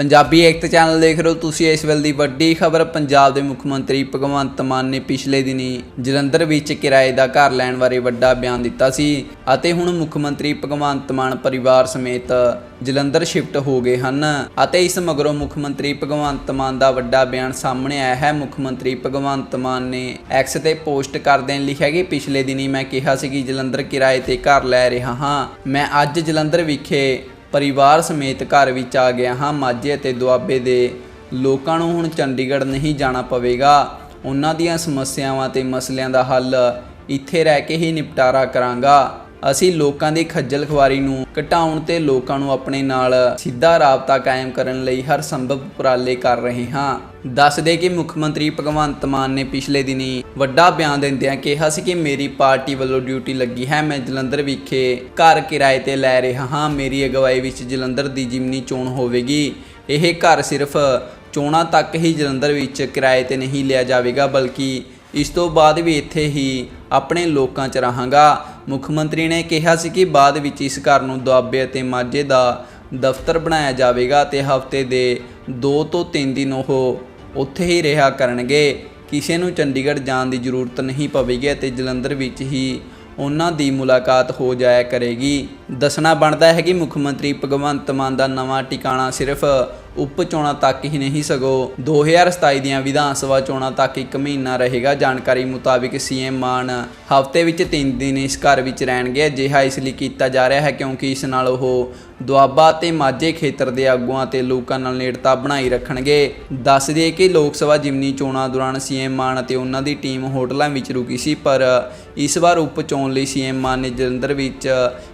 Punjabi ਏਕਤ channel ਦੇਖ ਰਹੇ ਹੋ ਤੁਸੀਂ ਇਸ ਵੇਲੇ ਦੀ ਵੱਡੀ ਖਬਰ। ਪੰਜਾਬ ਦੇ ਮੁੱਖ ਮੰਤਰੀ ਭਗਵੰਤ ਮਾਨ ਨੇ ਪਿਛਲੇ ਦਿਨੀ ਜਲੰਧਰ ਵਿੱਚ ਕਿਰਾਏ ਦਾ ਘਰ ਲੈਣ ਬਾਰੇ ਵੱਡਾ ਬਿਆਨ ਦਿੱਤਾ ਸੀ ਅਤੇ ਹੁਣ ਮੁੱਖ ਮੰਤਰੀ ਭਗਵੰਤ ਮਾਨ ਪਰਿਵਾਰ ਸਮੇਤ ਜਲੰਧਰ ਸ਼ਿਫਟ ਹੋ ਗਏ ਹਨ ਅਤੇ ਇਸ ਮਗਰੋਂ ਮੁੱਖ ਮੰਤਰੀ ਭਗਵੰਤ ਮਾਨ ਦਾ ਵੱਡਾ ਬਿਆਨ ਸਾਹਮਣੇ ਆਇਆ ਹੈ। ਮੁੱਖ ਮੰਤਰੀ ਭਗਵੰਤ ਮਾਨ ਨੇ ਐਕਸ ਤੇ ਪੋਸਟ ਕਰਦੇ ਨੇ ਲਿਖਿਆ ਕਿ ਪਿਛਲੇ ਦਿਨੀ ਮੈਂ ਕਿਹਾ ਸੀ ਕਿ ਜਲੰਧਰ ਕਿਰਾਏ ਤੇ ਘਰ ਲੈ ਰਿਹਾ ਹਾਂ। ਮੈਂ ਅੱਜ ਜਲੰਧਰ ਵਿਖੇ ਪਰਿਵਾਰ ਸਮੇਤ ਘਰ ਵਿੱਚ ਆ ਗਿਆ ਹਾਂ। ਮਾਝੇ ਅਤੇ ਦੁਆਬੇ ਦੇ ਲੋਕਾਂ ਨੂੰ ਹੁਣ ਚੰਡੀਗੜ੍ਹ ਨਹੀਂ ਜਾਣਾ ਪਵੇਗਾ। ਉਹਨਾਂ ਦੀਆਂ ਸਮੱਸਿਆਵਾਂ ਤੇ ਮਸਲਿਆਂ ਦਾ ਹੱਲ ਇੱਥੇ ਰਹਿ ਕੇ ਹੀ ਨਿਪਟਾਰਾ ਕਰਾਂਗਾ। ਅਸੀਂ ਲੋਕਾਂ ਦੀ ਖੱਜਲ ਖੁਆਰੀ ਨੂੰ ਘਟਾਉਣ ਤੇ ਲੋਕਾਂ ਨੂੰ ਆਪਣੇ ਨਾਲ ਸਿੱਧਾ ਰਾਬਤਾ ਕਾਇਮ ਕਰਨ ਲਈ ਹਰ ਸੰਭਵ ਉਪਰਾਲੇ ਕਰ ਰਹੇ ਹਾਂ। ਦੱਸਦੇ ਕਿ ਮੁੱਖ ਮੰਤਰੀ ਭਗਵੰਤ ਮਾਨ ਨੇ ਪਿਛਲੇ ਦਿਨੀ ਵੱਡਾ ਬਿਆਨ ਦਿੰਦਿਆਂ ਕਿਹਾ ਸੀ ਕਿ ਮੇਰੀ ਪਾਰਟੀ ਵੱਲੋਂ ਡਿਊਟੀ ਲੱਗੀ ਹੈ, ਮੈਂ ਜਲੰਧਰ ਵਿਖੇ ਘਰ ਕਿਰਾਏ ਤੇ ਲੈ ਰਿਹਾ ਹਾਂ। ਮੇਰੀ ਅਗਵਾਈ ਵਿੱਚ ਜਲੰਧਰ ਦੀ ਜਿਮਨੀ ਚੋਣ ਹੋਵੇਗੀ। ਇਹ ਘਰ ਸਿਰਫ ਚੋਣਾਂ ਤੱਕ ਹੀ ਜਲੰਧਰ ਵਿੱਚ ਕਿਰਾਏ ਤੇ ਨਹੀਂ ਲਿਆ ਜਾਵੇਗਾ, ਬਲਕਿ ਇਸ ਤੋਂ ਬਾਅਦ ਵੀ ਇੱਥੇ ਹੀ ਆਪਣੇ ਲੋਕਾਂ 'ਚ ਰਹਾਂਗਾ। ਮੁੱਖ ਮੰਤਰੀ ਨੇ ਕਿਹਾ ਸੀ ਕਿ ਬਾਅਦ ਵਿੱਚ ਇਸ ਘਰ ਨੂੰ ਦੁਆਬੇ ਅਤੇ ਮਾਝੇ ਦਾ ਦਫ਼ਤਰ ਬਣਾਇਆ ਜਾਵੇਗਾ ਤੇ ਹਫ਼ਤੇ ਦੇ 2 ਤੋਂ 3 ਦਿਨ ਉਹ ਉੱਥੇ ਹੀ ਰਿਹਾ ਕਰਨਗੇ। ਕਿਸੇ ਨੂੰ ਚੰਡੀਗੜ੍ਹ ਜਾਣ ਦੀ ਜ਼ਰੂਰਤ ਨਹੀਂ ਪਵੇਗੀ ਅਤੇ ਜਲੰਧਰ ਵਿੱਚ ਹੀ ਉਹਨਾਂ ਦੀ ਮੁਲਾਕਾਤ ਹੋ ਜਾਇਆ ਕਰੇਗੀ। ਦੱਸਣਾ ਬਣਦਾ ਹੈ ਕਿ ਮੁੱਖ ਮੰਤਰੀ ਭਗਵੰਤ ਮਾਨ ਦਾ ਨਵਾਂ ਟਿਕਾਣਾ ਸਿਰਫ ਉਪ ਚੋਣਾਂ ਤੱਕ ਹੀ ਨਹੀਂ ਸਗੋ 2027 ਦੀਆਂ ਵਿਧਾਨ ਸਭਾ ਚੋਣਾਂ ਤੱਕ ਇੱਕ ਮਹੀਨਾ ਰਹੇਗਾ। ਜਾਣਕਾਰੀ ਮੁਤਾਬਿਕ ਸੀਐਮ ਮਾਨ ਹਫ਼ਤੇ ਵਿੱਚ 3 ਦਿਨ ਇਸ ਘਰ ਵਿੱਚ ਰਹਿਣਗੇ। ਅਜਿਹਾ ਇਸ ਲਈ ਕੀਤਾ ਜਾ ਰਿਹਾ ਹੈ ਕਿਉਂਕਿ ਇਸ ਨਾਲ ਉਹ ਦੁਆਬਾ ਤੇ ਮਾਝੇ ਖੇਤਰ ਦੇ ਆਗੂਆਂ ਤੇ ਲੋਕਾਂ ਨਾਲ ਨੇੜਤਾ ਬਣਾਈ ਰੱਖਣਗੇ। ਦੱਸ ਦਈਏ ਕਿ ਲੋਕ ਸਭਾ ਜਿਮਨੀ ਚੋਣਾਂ ਦੌਰਾਨ ਸੀਐਮ ਮਾਨ ਅਤੇ ਉਹਨਾਂ ਦੀ ਟੀਮ ਹੋਟਲਾਂ ਵਿੱਚ ਰੁਕੀ ਸੀ, ਪਰ ਇਸ ਵਾਰ ਉਪ ਚੋਣ ਲਈ ਸੀਐਮ ਮਾਨ ਨੇ ਜਲੰਧਰ ਵਿੱਚ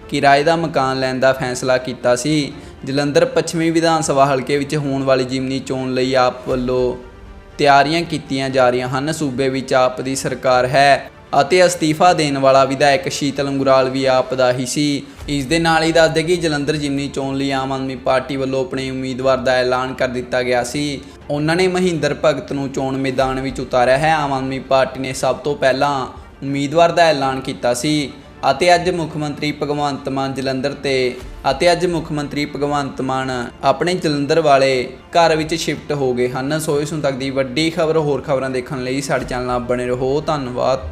ਕਿਰਾਏ ਦਾ ਮਕਾਨ ਲੈਣ ਦਾ ਫੈਸਲਾ ਕੀਤਾ ਸੀ। ਜਲੰਧਰ ਪੱਛਮੀ ਵਿਧਾਨ ਸਭਾ ਹਲਕੇ ਵਿੱਚ ਹੋਣ ਵਾਲੀ ਜਿਮਨੀ ਚੋਣ ਲਈ ਆਪ ਵੱਲੋਂ ਤਿਆਰੀਆਂ ਕੀਤੀਆਂ ਜਾ ਰਹੀਆਂ ਹਨ। ਸੂਬੇ ਵਿੱਚ ਆਪ ਦੀ ਸਰਕਾਰ ਹੈ ਅਤੇ ਅਸਤੀਫਾ ਦੇਣ ਵਾਲਾ ਵਿਧਾਇਕ ਸ਼ੀਤਲ ਅੰਗੁਰਾਲ ਵੀ ਆਪ ਦਾ ਹੀ ਸੀ। ਇਸ ਦੇ ਨਾਲ ਹੀ ਦੱਸਦੇ ਕਿ ਜਲੰਧਰ ਜਿਮਨੀ ਚੋਣ ਲਈ ਆਮ ਆਦਮੀ ਪਾਰਟੀ ਵੱਲੋਂ ਆਪਣੇ ਉਮੀਦਵਾਰ ਦਾ ਐਲਾਨ ਕਰ ਦਿੱਤਾ ਗਿਆ ਸੀ। ਉਹਨਾਂ ਨੇ ਮਹਿੰਦਰ ਭਗਤ ਨੂੰ ਚੋਣ ਮੈਦਾਨ ਵਿੱਚ ਉਤਾਰਿਆ ਹੈ। ਆਮ ਆਦਮੀ ਪਾਰਟੀ ਨੇ ਸਭ ਤੋਂ ਪਹਿਲਾਂ ਉਮੀਦਵਾਰ ਦਾ ਐਲਾਨ ਕੀਤਾ ਸੀ ਅਤੇ ਅੱਜ ਮੁੱਖ ਮੰਤਰੀ ਭਗਵੰਤ ਮਾਨ ਜਲੰਧਰ ਤੇ ਅਤੇ ਅੱਜ ਮੁੱਖ ਮੰਤਰੀ ਭਗਵੰਤ ਮਾਨ ਆਪਣੇ ਜਲੰਧਰ ਵਾਲੇ ਘਰ ਵਿੱਚ ਸ਼ਿਫਟ ਹੋ ਗਏ ਹਨ। ਸੋ ਇਸ ਹੁਣ ਤੱਕ ਦੀ ਵੱਡੀ ਖਬਰ ਹੋਰ ਖਬਰਾਂ ਦੇਖਣ ਲਈ ਸਾਡੇ ਚੈਨਲ ਨਾਲ ਬਣੇ ਰਹੋ। ਧੰਨਵਾਦ।